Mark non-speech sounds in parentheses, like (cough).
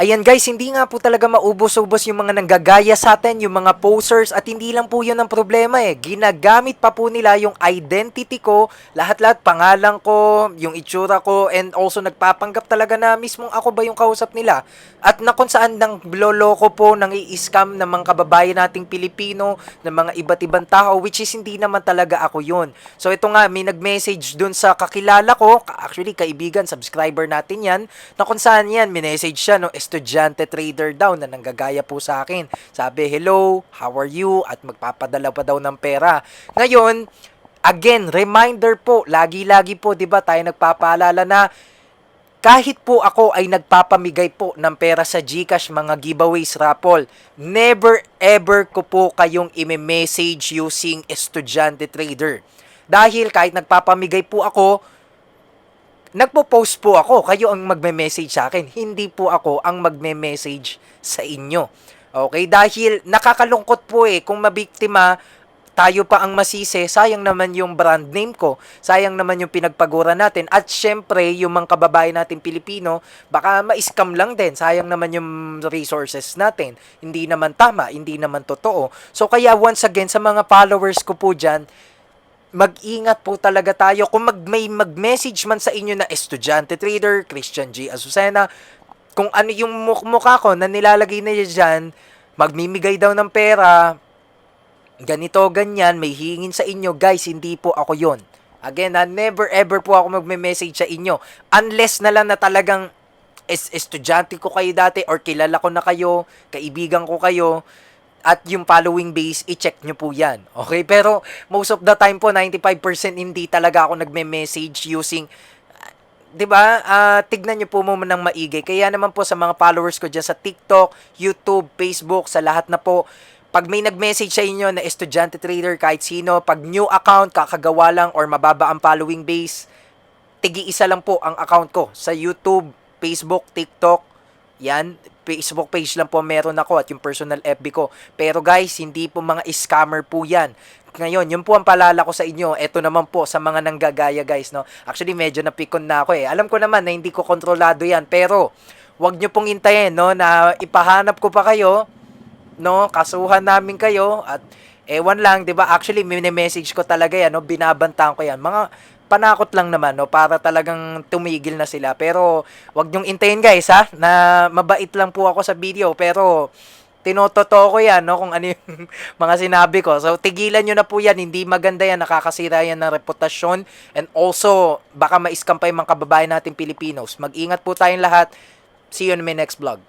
Ayan guys, hindi nga po talaga maubos-ubos yung mga nanggagaya sa atin, yung mga posers at hindi lang po yun ang problema eh. Ginagamit pa po nila yung identity ko, lahat-lahat pangalan ko, yung itsura ko and also nagpapanggap talaga na mismong ako ba yung kausap nila. At na kung saan nang bloloko po, nang i-scam ng mga kababayan nating Pilipino, ng mga iba't ibang tao which is hindi naman talaga ako yun. So ito nga, may nag-message dun sa kakilala ko, actually kaibigan, subscriber natin yan, na kung saan yan, minessage siya, no, estudyante trader daw na nanggagaya po sa akin. Sabi, hello, how are you? At magpapadala pa daw ng pera. Ngayon, again, reminder po, lagi-lagi po, di ba, tayo nagpapaalala na kahit po ako ay nagpapamigay po ng pera sa GCash mga giveaways raffle, never ever ko po kayong ime-message using estudyante trader. Dahil kahit nagpapamigay po ako, nagpo-post po ako, kayo ang magme-message sa akin, hindi po ako ang magme-message sa inyo. Okay, dahil nakakalungkot po eh. Kung mabiktima tayo pa ang masisi, sayang naman yung brand name ko, sayang naman yung pinagpagura natin, at syempre, yung mga kababayan natin Pilipino, baka ma-scam lang din, sayang naman yung resources natin, hindi naman tama, hindi naman totoo. So, kaya once again, sa mga followers ko po dyan, mag-ingat po talaga tayo. Kung mag, may mag-message man sa inyo na estudyante trader, Christian G. Azucena, kung ano yung muk- mukha ko na nilalagay na dyan, magmimigay daw ng pera, ganito, ganyan, may hingin sa inyo, guys, hindi po ako yon. Again, ha, never ever po ako magme-message sa inyo. Unless na lang na talagang es estudyante ko kayo dati or kilala ko na kayo, kaibigan ko kayo, at yung following base, i-check nyo po yan. Okay? Pero most of the time po, 95% hindi talaga ako nagme-message using 'di ba? Ah, tignan niyo po muna ng maigi. Kaya naman po sa mga followers ko diyan sa TikTok, YouTube, Facebook, sa lahat na po, pag may nag-message sa inyo na estudyante trader kahit sino, pag new account, kakagawa lang or mababa ang following base, tigi isa lang po ang account ko sa YouTube, Facebook, TikTok. Yan, Facebook page lang po meron ako at yung personal FB ko. Pero guys, hindi po mga scammer po yan. Ngayon, yun po ang palala ko sa inyo. Ito naman po sa mga nanggagaya guys, no. Actually, medyo napikon na ako eh. Alam ko naman na hindi ko kontrolado yan, pero wag nyo pong intayin, no, na ipahanap ko pa kayo, no, kasuhan namin kayo at ewan lang, 'di ba? Actually, message ko talaga yan, no, binabantahan ko yan. Mga panakot lang naman, no, para talagang tumigil na sila. Pero wag nyong intayin guys, ha, na mabait lang po ako sa video, pero tinototoo ko yan, no, kung ano yung (laughs) mga sinabi ko. So, tigilan nyo na po yan. Hindi maganda yan. Nakakasira yan ng reputasyon. And also, baka ma-scam pa yung mga kababayan natin Pilipinos. Mag-ingat po tayong lahat. See you in my next vlog.